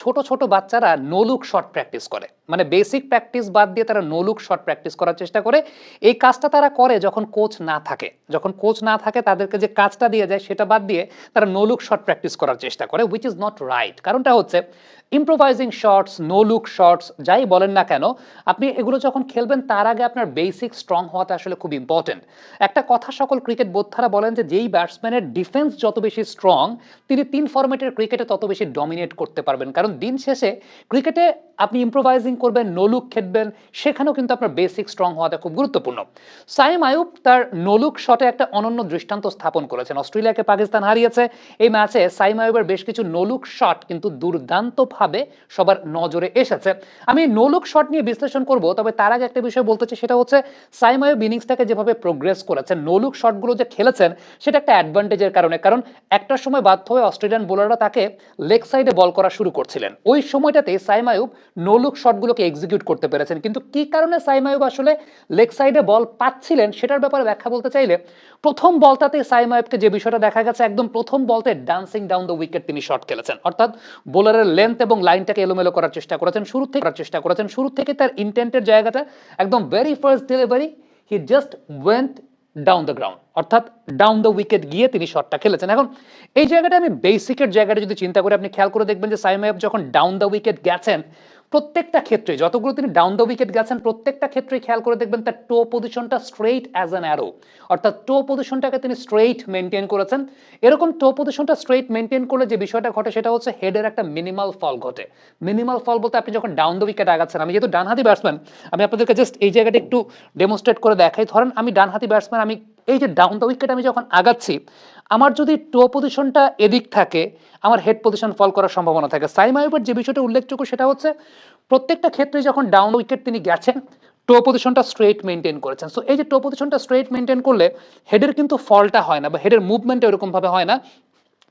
ছোট ছোট বাচ্চারা নোলুক শট প্র্যাকটিস করে। মানে বেসিক প্র্যাকটিস বাদ দিয়ে তারা নোলুক শট প্র্যাকটিস করার চেষ্টা করে। এই কাজটা তারা করে যখন কোচ না থাকে। যখন কোচ না থাকে, তাদেরকে যে কাজটা দিয়ে যায় সেটা বাদ দিয়ে তারা নোলুক শট প্র্যাকটিস করার চেষ্টা করে উইচ ইজ নট রাইট কারণটা হচ্ছে improvising shots no look shots যাই বলেন না কেন, আপনি এগুলো যখন খেলবেন, তার আগে আপনার বেসিক স্ট্রং হওয়াটা আসলে খুব ইম্পর্টেন্ট একটা কথা সকল ক্রিকেট বোদ্ধারা বলেন যে, যেই ব্যাটসম্যানের ডিফেন্স যত বেশি স্ট্রং তিনি তিন ফরম্যাটের ক্রিকেটে তত বেশি ডমিনেট করতে পারবেন। কারণ দিন শেষে ক্রিকেটে আপনি ইম্প্রোভাইজিং করবেন নোলুক খেলবেন, সেখানেও কিন্তু আপনার বেসিক স্ট্রং হওয়াটা খুব গুরুত্বপূর্ণ। সাইম আয়ুব তার নোলুক শটে একটা অনন্য দৃষ্টান্ত স্থাপন করেছেন। অস্ট্রেলিয়াকে পাকিস্তান হারিয়েছে। এই ম্যাচে সাইম আয়ুবের বেশ কিছু নোলুক শট কিন্তু দুর্দান্তভাবে সবার নজরে এসেছে। আমি নোলুক শট নিয়ে বিশ্লেষণ করব, তবে তার আগে একটা বিষয় বলতে চাই, সেটা হচ্ছে সাইম আয়ুব ইনিংসটাকে যেভাবে প্রোগ্রেস করেছেন নোলুক শটগুলো যে খেলেছেন, সেটা একটা অ্যাডভান্টেজের কারণে। কারণ একটা সময় বাধ্য হয়ে অস্ট্রেলিয়ান বোলাররা তাকে লেগ সাইডে বল করা শুরু করছিলেন। ওই সময়টাতে সাইম আয়ুব নোলুক শটগুলোকে এক্সিকিউট করতে পেরেছেন। কিন্তু কি কারণে সাইম আয়ুব আসলে লেগ সাইডে বল পাচ্ছিলেন সেটার ব্যাপারে ব্যাখ্যা বলতে চাইলে প্রথম বলটাতে সাইম আয়ুবকে যে বিষয়টা দেখা গেছে, একদম প্রথম বলতে ডান্সিং ডাউন দ্য উইকেট তিনি শট খেলেছেন। অর্থাৎ বোলারের লেন্থ এবং লাইনটাকে এলোমেলো করার চেষ্টা করেছেন, শুরু থেকে করার চেষ্টা করেছেন। শুরু থেকে তার ইন্টেন্টের জায়গাটা একদম very first delivery he just went down the ground অর্থাৎ ডাউন দ্য উইকেট গিয়ে তিনি শটটা খেলেছেন। এখন, এই জায়গাটা আমি বেসিকের জায়গাটা যদি চিন্তা করে আপনি খেয়াল করে দেখবেন যে সাইম আয়ুব যখন ডাউন দ্য উইকেট গেছেন প্রত্যেকটা ক্ষেত্রে যতগুলো তিনি ডাউন দ্য উইকেট গেছেন, প্রত্যেকটা ক্ষেত্রে খেয়াল করে দেখবেন তার টো পজিশনটা স্ট্রেইট অ্যাজ অ্যান অ্যারো অর্থাৎ টো পজিশনটাকে তিনি স্ট্রেইট মেনটেন করেছেন। এরকম টো পজিশনটা স্ট্রেইট মেনটেন করলে যে বিষয়টা ঘটে, সেটা হচ্ছে হেডের একটা মিনিমাল ফল ঘটে। মিনিমাল ফল বলতে আপনি যখন ডাউন দ্য উইকেট আগাচ্ছেন, আমি যেহেতু ডানহাতি ব্যাটসম্যান আমি আপনাদেরকে জাস্ট এই জায়গাটা একটু ডেমনস্ট্রেট করে দেখাই। ধরেন আমি ডানহাতি ব্যাটসম্যান আমি এই যে ডাউন দ্য উইকেট আমি যখন আগাচ্ছি আমার যদি টো পজিশনটা এদিক থাকে, আমার হেড পজিশন ফল করার সম্ভাবনা থাকে। সাইম আয়ুবের যে বিষয়টা উল্লেখযোগ্য সেটা হচ্ছে, প্রত্যেকটা ক্ষেত্রে যখন ডাউন উইকেট তিনি গেছেন টো পজিশনটা স্ট্রেট মেনটেন করেছেন। সো এই যে টো পজিশনটা স্ট্রেট মেনটেন করলে হেডের কিন্তু ফলটা হয় না বা হেডের মুভমেন্ট এরকমভাবে হয় না।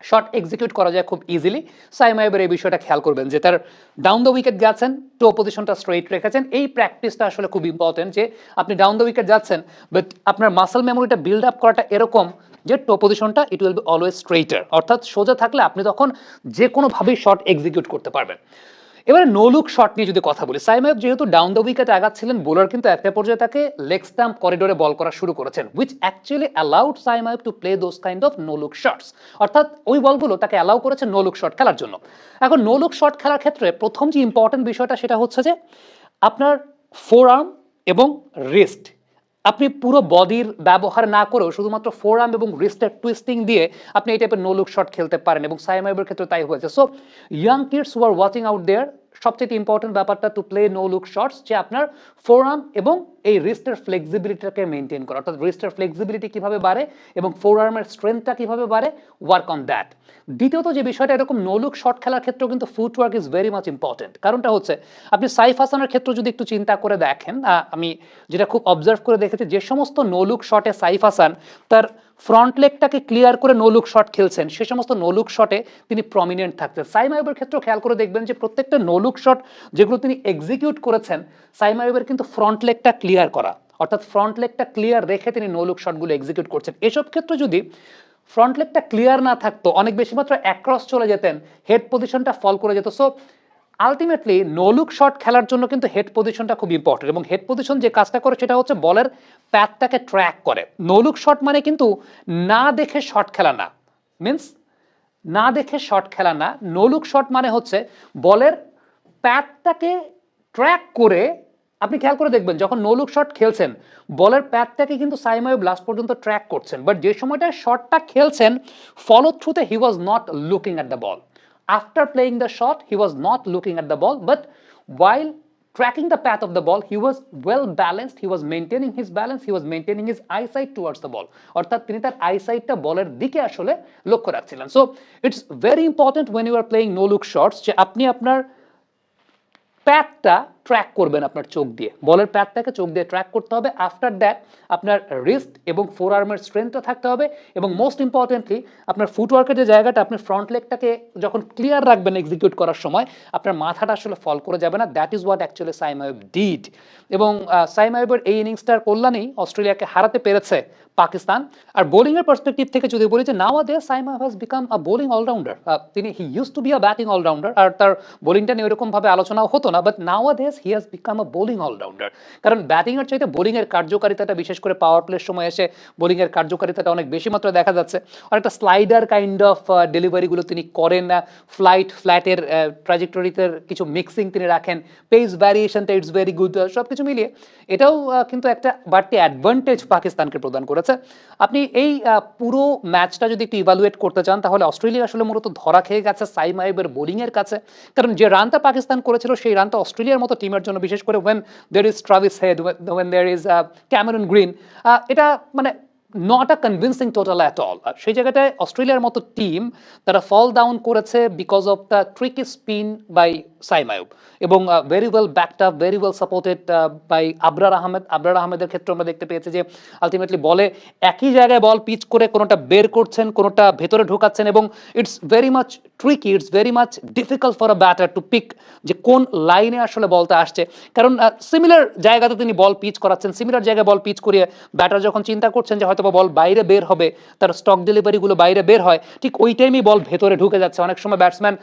শট এক্সিকিউট করা যায় খুব ইজিলি সাইম আইবের এই বিষয়টা খেয়াল করবেন যে তার ডাউন দ্য উইকেট গেছেন টো পজিশনটা স্ট্রেট রেখেছেন। এই প্র্যাকটিসটা আসলে খুব ইম্পর্টেন্ট যে, আপনি ডাউন দ্য উইকেট যাচ্ছেন বাট আপনার মাসেল মেমোরিটা বিল্ড আপ করাটা এরকম যে টো পজিশনটা it will be always straighter অর্থাৎ সোজা থাকলে আপনি তখন যে কোনোভাবেই শট এক্সিকিউট করতে পারবেন। এবারে নোলুক শট নিয়ে যদি কথা বলি, সাইম আইব যেহেতু ডাউন দ্য উইকেট আগাচ্ছিলেন বোলার কিন্তু একটা পর্যায়ে তাকে লেগ স্টাম্প করিডোরে বল করা শুরু করেছেন which actually allowed Saim Ayub to play those kind of no look shots অর্থাৎ ওই বলগুলো তাকে অ্যালাউ করেছে নোলুক শট খেলার জন্য। এখন নোলুক শট খেলার ক্ষেত্রে প্রথম যে ইম্পর্টেন্ট বিষয়টা সেটা হচ্ছে যে, আপনার ফোর আর্ম এবং রিস্ট আপনি পুরো বডির ব্যবহার না করেও শুধুমাত্র ফোরাম এবং রিস্টের টুইস্টিং দিয়ে আপনি এই টাইপের নো লুক শট খেলতে পারেন এবং সাইমাইবের ক্ষেত্রে তাই হয়েছে। So young kids who are watching out there সবচেয়ে ইম্পর্টেন্ট ব্যাপারটা to play no look shots যে আপনার ফোরাম এবং এই রিস্টের ফ্লেক্সিবিলিটিটাকে মেনটেন করা। অর্থাৎ রিস্টের ফ্লেক্সিবিলিটি কীভাবে বাড়ে এবং ফোর আর্মের স্ট্রেংথটা কীভাবে বাড়ে? ওয়ার্ক অন দ্যাট দ্বিতীয়ত যে বিষয়টা, এরকম নলুক লুক শট খেলার ক্ষেত্রেও কিন্তু foot work is very much important কারণটা হচ্ছে, আপনি সাইফ হাসানের ক্ষেত্রে যদি একটু চিন্তা করে দেখেন আমি যেটা খুব অবজার্ভ করে দেখেছি, যে সমস্ত নো লুক শটে সাইফ হাসান তার ফ্রন্ট লেগটাকে ক্লিয়ার করে নোলুক শট খেলছেন। সে সমস্ত নোলুক শটে তিনি প্রমিনেন্ট থাকছেন। সাইম আইবের ক্ষেত্রেও খেয়াল করে দেখবেন যে প্রত্যেকটা নোলুক শট যেগুলো তিনি এক্সিকিউট করেছেন, সাইম আইবের কিন্তু ফ্রন্ট লেগটা ক্লিয়ার করা। অর্থাৎ ফ্রন্ট লেগটা ক্লিয়ার রেখে তিনি নোলুক শটগুলো এক্সিকিউট করছেন। এসব ক্ষেত্রে যদি ফ্রন্ট লেগটা ক্লিয়ার না থাকতো, অনেক বেশি মাত্র অ্যাক্রস চলে যেতেন হেড পজিশনটা ফল করে যেত। সো আলটিমেটলি নোলুক শট খেলার জন্য কিন্তু হেড পজিশনটা খুব ইম্পর্টেন্ট এবং হেড পজিশন যে কাজটা করে সেটা হচ্ছে বলের প্যাথটাকে ট্র্যাক করে। নোলুক শট মানে কিন্তু না দেখে শট খেলা না। মিন্স না দেখে শট খেলা না। নোলুক শট মানে হচ্ছে বলের প্যাথটাকে ট্র্যাক করে আপনি খেয়াল করে দেখবেন যখন নোলুক শট খেলছেন বলের প্যাথটাকে কিন্তু সাইমায়ুব ব্লাস্ট পর্যন্ত ট্র্যাক করছেন। বাট যে সময়টা শটটা খেলছেন ফলো থ্রুতে he was not looking at the ball after playing the shot, he was not looking at the ball, but while tracking the path of the ball, he was well balanced, he was maintaining his balance, he was maintaining his eyesight towards the ball. অর্থাৎ তিনি তার আইসাইটটা বলের দিকে আসলে লক্ষ্য রাখছিলেন। So it's very important when you are playing no look shots যে আপনি আপনার প্যাথটা ট্র্যাক করবেন আপনার চোখ দিয়ে। বলের প্যাথটাকে চোখ দিয়ে ট্র্যাক করতে হবে। আফটার দ্যাট আপনার রিস্ট এবং ফোর আর্মের স্ট্রেংথটা থাকতে হবে এবং মোস্ট ইম্পর্টেন্টলি আপনার ফুটওয়ার্কের যে জায়গাটা, আপনি ফ্রন্ট লেগটাকে যখন ক্লিয়ার রাখবেন এক্সিকিউট করার সময়, আপনার মাথাটা আসলে ফল করে যাবে না। That is what actually Saim Ayub did এবং সাইম আইবের এই ইনিংসটার কল্যাণেই অস্ট্রেলিয়াকে হারাতে পেরেছে পাকিস্তান। আর বোলিং এর পার্সপেক্টিভ থেকে যদি বলি যে now the Saim has become a bowling allrounder তিনি he use to be a batting allrounder আর তার বোলিংটা নিয়ে ওরকম ভাবে আলোচনাও হতো না। But now this he has become a bowling allrounder কারণ ব্যাটিং এর চাইতে বোলিং এর কার্যকারিতাটা বিশেষ করে পাওয়ার প্লের সময় এসে বোলিং এর কার্যকারিতাটা অনেক বেশি দেখা যাচ্ছে। আর একটা স্লাইডার কাইন্ড অফ ডেলিভারিগুলো তিনি করেন ফ্লাইট ফ্ল্যাটের ট্রাজেক্টরিতে কিছু মিক্সিং তিনি রাখেন। পেস ভ্যারিয়েশনটা ইটস ভেরি গুড সব কিছু মিলিয়ে এটাও কিন্তু একটা বাড়তি অ্যাডভান্টেজ পাকিস্তানকে প্রদান করেছে। আপনি এই পুরো ম্যাচটা যদি একটু ইভালুয়েট করতে চান, তাহলে অস্ট্রেলিয়া আসলে মূলত ধরা খেয়ে গেছে সাইম আইবের বোলিংয়ের কাছে। কারণ যে রানটা পাকিস্তান করেছিল, সেই রানটা অস্ট্রেলিয়ার মতো টিমের জন্য বিশেষ করে when there is Travis Head when there is Cameron Green এটা মানে not a convincing total at all সেই জায়গাটায় অস্ট্রেলিয়ার মতো টিম তারা ফল ডাউন করেছে because of the tricky spin by Saim Ayub. এবং very well backed up very well supported by Abrar Ahmed. Abrar আহমেদের ক্ষেত্রে আমরা দেখতে পেয়েছি যে আলটিমেটলি বলে একই জায়গায় বল পিচ করে কোনোটা বের করছেন, কোনোটা ভেতরে ঢোকাচ্ছেন এবং it's very much tricky it's very much difficult for a batter to pick যে কোন লাইনে আসলে বলটা আসছে। কারণ সিমিলার জায়গাতে তিনি বল পিচ করাচ্ছেন সিমিলার জায়গায় বল পিচ করিয়ে ব্যাটার যখন চিন্তা করছেন যে হয়তো বল বাইরে বের হবে, তার স্টক ডেলিভারিগুলো বাইরে বের হয়, ঠিক ওই টাইমই বল ভেতরে ঢুকে যাচ্ছে। অনেক সময় ব্যাটসম্যান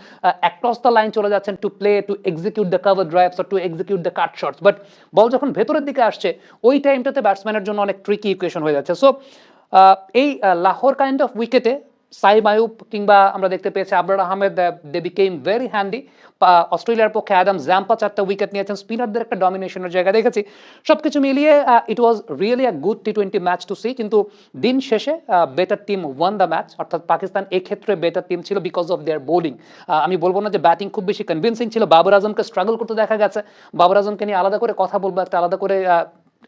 অ্যাক্রস লাইন চলে যাচ্ছেন to play to execute the cover drives to execute the cut shots but ball যখন ভেতরের দিকে আসছে, ওই টাইমটাতে ব্যাটসম্যানের জন্য অনেক ট্রিকি ইকুয়েশন হয়ে যাচ্ছে। সো এই লাহোর কাইন্ড অফ উইকেটে সাইম আয়ুব কিংবা আমরা দেখতে পেয়েছি Abrar Ahmed they became very handy অস্ট্রেলিয়ার পক্ষে অ্যাডাম জ্যাম্পা চারটা উইকেট নিয়েছেন। স্পিনারদের একটা ডমিনেশনের জায়গা দেখেছি। সবকিছু মিলিয়ে it was really a good T twenty match to see কিন্তু দিন শেষে better team won the match অর্থাৎ পাকিস্তান এক্ষেত্রে বেটার টিম ছিল বিকজ অফ দেয়ার বোলিং আমি বলব না যে ব্যাটিং খুব বেশি কনভিনসিং ছিল। বাবর আজমকে স্ট্রাগল করতে দেখা গেছে। বাবর আজমকে নিয়ে আলাদা করে কথা বলব, একটা আলাদা করে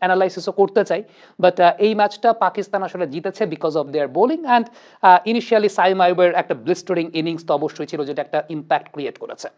অ্যানালাইসিসও করতে চাই। বাট এই ম্যাচটা পাকিস্তান আসলে জিতেছে because of their bowling and initially Saim আইবের একটা ব্লিস্টারিং ইনিংস তো অবশ্যই ছিল, যেটা একটা ইম্প্যাক্ট ক্রিয়েট করেছে।